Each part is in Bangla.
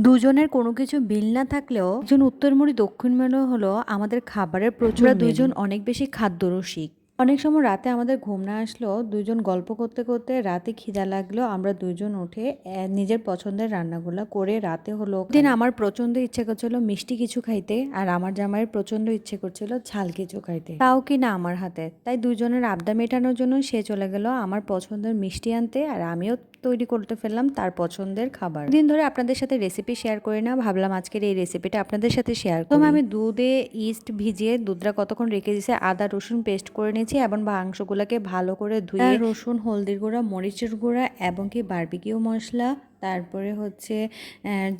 দুজনের কোনো কিছু মিল না থাকলেও একজন উত্তরমুড়ি দক্ষিণমুড়ি হলো আমাদের খাবারের প্রচুর দুজন অনেক বেশি খাদ্যরসিক। অনেক সময় রাতে আমাদের ঘুম না আসলেও দুজন গল্প করতে করতে রাতে খিদা লাগল আমরা দুজন উঠে নিজের পছন্দের রান্নাগুলো করে রাতে হলো দিন আমার প্রচণ্ড ইচ্ছে করছিল মিষ্টি কিছু খাইতে আর আমার জামাইয়ের প্রচণ্ড ইচ্ছে করছিল ঝাল কিছু খাইতে। তাও কি না আমার হাতে। তাই দুজনের আবদা মেটানোর জন্য সে চলে গেল আমার পছন্দের মিষ্টি আনতে আর আমিও তৈরি করতে ফেললাম তার পছন্দের খাবার। দিন ধরে আপনাদের সাথে রেসিপি শেয়ার করে না, ভাবলাম আজকের এই রেসিপিটা আপনাদের সাথে শেয়ার করব আমি দুধে ইস্ট ভিজিয়ে দুধটা কতক্ষণ রেখে দিয়েছি, আদা, রসুন পেস্ট করে নিয়েছি এবং মাংসগুলোকে ভালো করে ধুয়ে রসুন, হলদির গুঁড়া, মরিচের গুঁড়া এবং কি বারবিকিউ মশলা, তারপরে হচ্ছে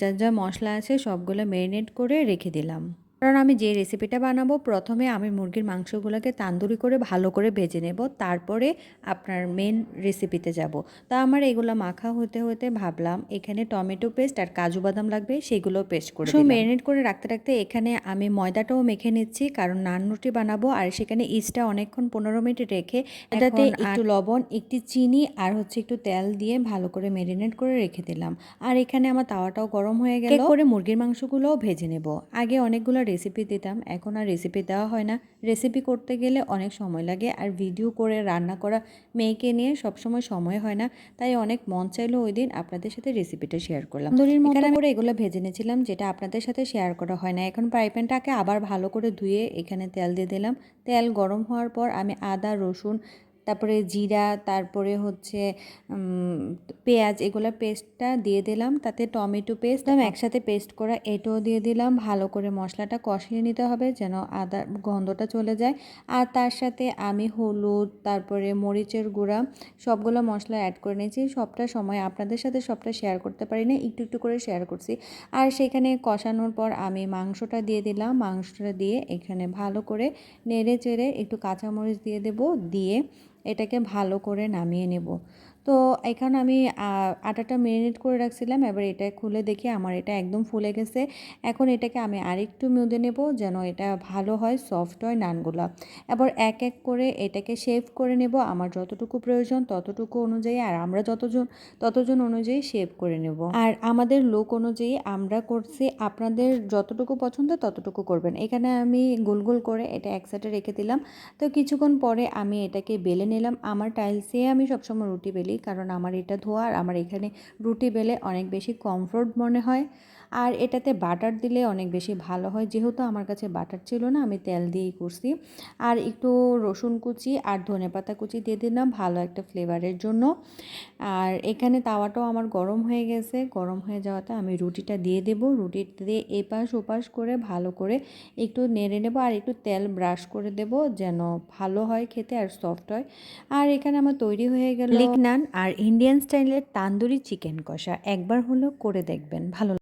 যা যা মশলা আছে সবগুলো ম্যারিনেট করে রেখে দিলাম। কারণ আমি যে রেসিপিটা বানাবো প্রথমে আমি মুরগির মাংসগুলোকে তান্দুরি করে ভালো করে ভেজে নেব। তারপরে আপনার মেন রেসিপিতে যাব। তা আমার এগুলো মাখা হতে হতে ভাবলাম এখানে টমেটো পেস্ট আর কাজু বাদাম লাগবে সেগুলো পেস্ট করে সো ম্যারিনেট করে রাখতে রাখতে এখানে আমি ময়দাটাও মেখে নিচ্ছি কারণ নান রুটি বানাবো আর সেখানে ইস্টটা অনেকক্ষণ পনেরো মিনিট রেখে এটাতে একটু লবণ একটি চিনি আর হচ্ছে একটু তেল দিয়ে ভালো করে ম্যারিনেট করে রেখে দিলাম। আর এখানে আমার তাওয়াটাও গরম হয়ে গেল। করে মুরগির মাংসগুলোও ভেজে নেব। আগে অনেকগুলো রেসিপি দিতাম এখন আর রেসিপি দেওয়া হয় না। রেসিপি করতে গেলে অনেক সময় লাগে আর ভিডিও করে রান্না করা মেয়েকে নিয়ে সবসময় সময় হয় না। তাই অনেক মন চাইলো ওই দিন আপনাদের সাথে রেসিপিটা শেয়ার করলাম। দড়ির মতো করে এগুলো ভেজে নিয়েছিলাম যেটা আপনাদের সাথে শেয়ার করা হয় না। এখন ফ্রাই প্যানটাকে আবার ভালো করে ধুয়ে এখানে তেল দিয়ে দিলাম। তেল গরম হওয়ার পর আমি আদা রসুন তারপরে জিরা, তারপরে হচ্ছে পেঁয়াজ, এগুলো পেস্টটা দিয়ে দিলাম। তাতে টমেটো পেস্ট আমি একসাথে পেস্ট করা এটাও দিয়ে দিলাম। ভালো করে মশলাটা কষিয়ে নিতে হবে যেন আদা গন্ধটা চলে যায়। আর তার সাথে আমি হলুদ, তারপরে মরিচের গুঁড়া, সবগুলো মশলা অ্যাড করে নিয়েছি। সবটা সময় আপনাদের সাথে সবটা শেয়ার করতে পারি না একটু একটু করে শেয়ার করছি। আর সেখানে কষানোর পর আমি মাংসটা দিয়ে দিলাম। মাংসটা দিয়ে এখানে ভালো করে নেড়ে চেড়ে একটু কাঁচামরিচ দিয়ে দেব। দিয়ে এটাকে ভালো করে নামিয়ে নেব। তো এখানে আমি আটাটা মেরিনেট করে রাখছিলাম। এবার এটা খুলে দেখি আমার এটা একদম ফুলে গেছে। এখন এটাকে আমি আরেকটু মেঁদে নেব যেন এটা ভালো হয় সফট হয় নানগুলো। এবার এক এক করে এটাকে শেভ করে নেব। আমার যতটুকু প্রয়োজন ততটুকু অনুযায়ী আর আমরা যতজন, ততজন অনুযায়ী শেভ করে নেব। আর আমাদের লোক অনুযায়ী আমরা করছি, আপনাদের যতটুকু পছন্দ ততটুকু করবেন। এখানে আমি গোল গোল করে এটা এক সাইডে রেখে দিলাম। তো কিছুক্ষণ পরে আমি এটাকে বেলে নিলাম। আমার টাইলসে আমি সবসময় রুটি বেলি কারণ আমার এটা ধোয়া আর আমার এখানে রুটি বেলে অনেক বেশি কমফোর্ট মনে হয়। আর এটাতে বাটার দিলে অনেক বেশি ভালো হয়। যেহেতু আমার কাছে বাটার ছিল না, আমি তেল দিয়েই করছি। আর একটু রসুন কুচি আর ধনেপাতা কুচি দিয়ে দিলাম ভালো একটা ফ্লেভারের জন্য। আর এখানে তাওয়াটাও আমার গরম হয়ে গেছে। গরম হয়ে যাওয়াতে আমি রুটিটা দিয়ে দেব। রুটিটা দিয়ে এপাশ ওপাশ করে ভালো করে একটু নেড়ে নেব আর একটু তেল ব্রাশ করে দেব যেন ভালো হয় খেতে আর সফট হয়। আর এখানে আমার তৈরি হয়ে গেল লিক নান আর ইন্ডিয়ান স্টাইলের তান্দুরি চিকেন কষা। একবার হলো করে দেখবেন। ভালো